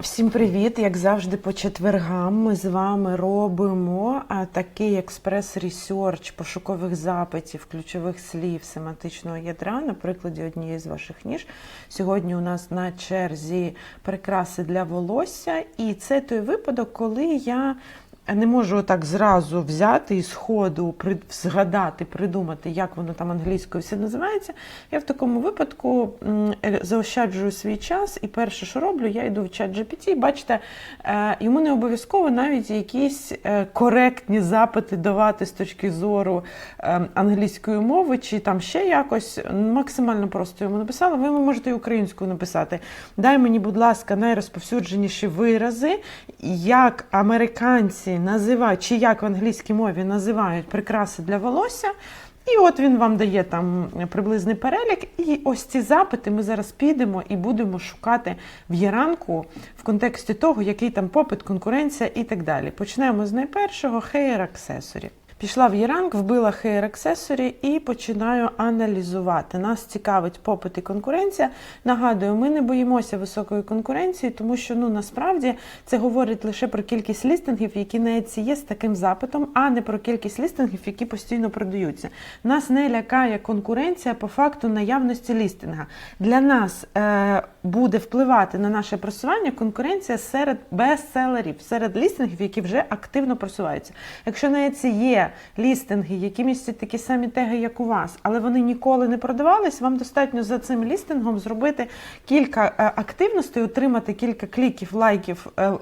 Всім привіт! Як завжди, по четвергам ми з вами робимо такий експрес-ресерч пошукових запитів, ключових слів семантичного ядра на прикладі однієї з ваших ніж. Сьогодні у нас на черзі прикраси для волосся, і це той випадок, коли я не можу так зразу взяти і сходу згадати, придумати, як воно там англійською все називається. Я в такому випадку е, заощаджую свій час, і перше, що роблю, я йду в чат GPT, бачите, е, йому не обов'язково навіть якісь е, коректні запити давати з точки зору англійської мови, чи там ще якось максимально просто йому написала. Ви можете і українською написати. Дай мені, будь ласка, найрозповсюдженіші вирази, як американці називають, чи як в англійській мові називають прикраси для волосся. І от він вам дає там приблизний перелік. І ось ці запити ми зараз підемо і будемо шукати в Яранку в контексті того, який там попит, конкуренція і так далі. Почнемо з найпершого Accessory. Пішла в Єранк, вбила Hair Accessory і починаю аналізувати. Нас цікавить попит і конкуренція. Нагадую, ми не боїмося високої конкуренції, тому що ну насправді це говорить лише про кількість лістингів, які на Etsy є з таким запитом, а не про кількість лістингів, які постійно продаються. Нас не лякає конкуренція по факту наявності лістинга. Для нас е, буде впливати на наше просування конкуренція серед бестселерів, серед лістингів, які вже активно просуваються. Якщо на Etsy є лістинги, які містять такі самі теги, як у вас, але вони ніколи не продавались, вам достатньо за цим лістингом зробити кілька е, активностей, отримати кілька кліків, лайків, е,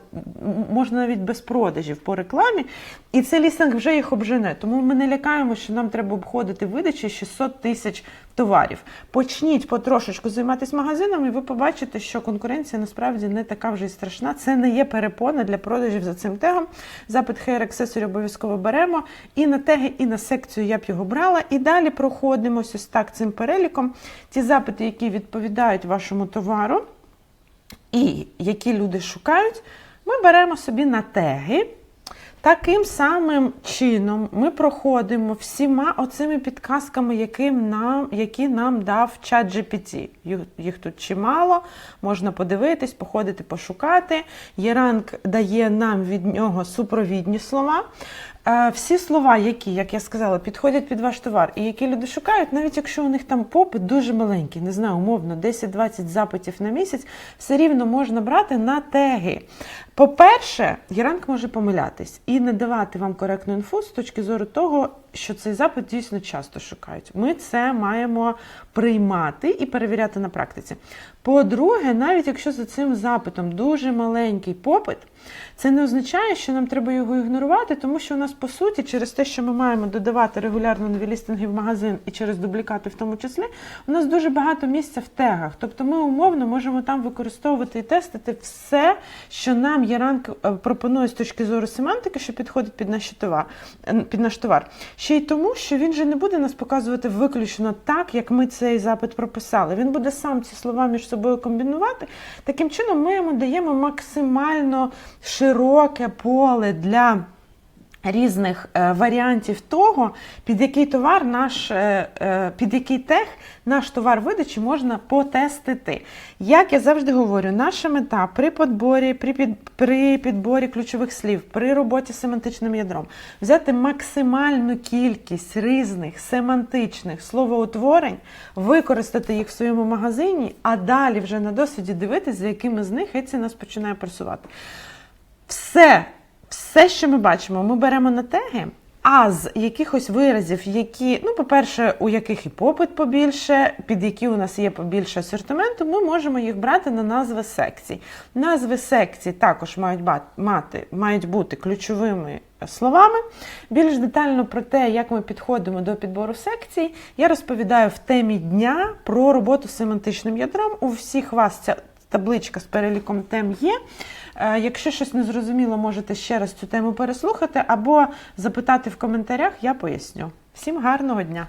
можна навіть без продажів по рекламі, і цей лістинг вже їх обжене. Тому ми не лякаємо, що нам треба обходити видачі 600 тисяч товарів. Почніть потрошечку займатися магазинами, і ви побачите, що конкуренція насправді не така вже й страшна. Це не є перепона для продажів за цим тегом. Запит Hair Accessory обов'язково беремо. І на теги, і на секцію я б його брала. І далі проходимося ось так цим переліком. Ті запити, які відповідають вашому товару, і які люди шукають, ми беремо собі на теги. Таким самим чином ми проходимо всіма оцими підказками, яким нам, які нам дав чат GPT. Їх тут чимало, можна подивитись, походити, пошукати. Єранг дає нам від нього супровідні слова. Е, Всі слова, які, як я сказала, підходять під ваш товар, і які люди шукають, навіть якщо у них там попит дуже маленький, не знаю, умовно, 10-20 запитів на місяць, все рівно можна брати на теги. По-перше, Єранг може помилятись і не давати вам коректну інфу з точки зору того, що цей запит дійсно часто шукають. Ми це маємо приймати і перевіряти на практиці. По-друге, навіть якщо за цим запитом дуже маленький попит, це не означає, що нам треба його ігнорувати, тому що у нас, по суті, через те, що ми маємо додавати регулярно нові лістинги в магазин і через дублікати в тому числі, у нас дуже багато місця в тегах. Тобто ми умовно можемо там використовувати і тестити все, що нам Яранг е, пропонує з точки зору семантики, що підходить під наш товар. Під наш товар. Ще й тому, що він же не буде нас показувати виключно так, як ми цей запит прописали. Він буде сам ці слова між собою комбінувати. Таким чином, ми йому даємо максимально широке поле для. Різних е, варіантів того, під який товар наш, е, е, під який тег наш товар видачі можна потестити. Як я завжди говорю, наша мета при підборі, при, під, при підборі ключових слів, при роботі з семантичним ядром взяти максимальну кількість різних семантичних словоутворень, використати їх в своєму магазині, а далі вже на досвіді дивитися, за якими з них Etsy нас починає просувати. Все, все, що ми бачимо, ми беремо на теги. А з якихось виразів, які, ну, по-перше, у яких і попит побільше, під які у нас є побільше асортименту, ми можемо їх брати на назви секцій. Назви секцій також мають мати, мають бути ключовими словами. Більш детально про те, як ми підходимо до підбору секцій, я розповідаю в темі дня про роботу з семантичним ядром. У всіх вас ця табличка з переліком тем є. Е, Якщо щось не зрозуміло, можете ще раз цю тему переслухати або запитати в коментарях, я поясню. Всім гарного дня!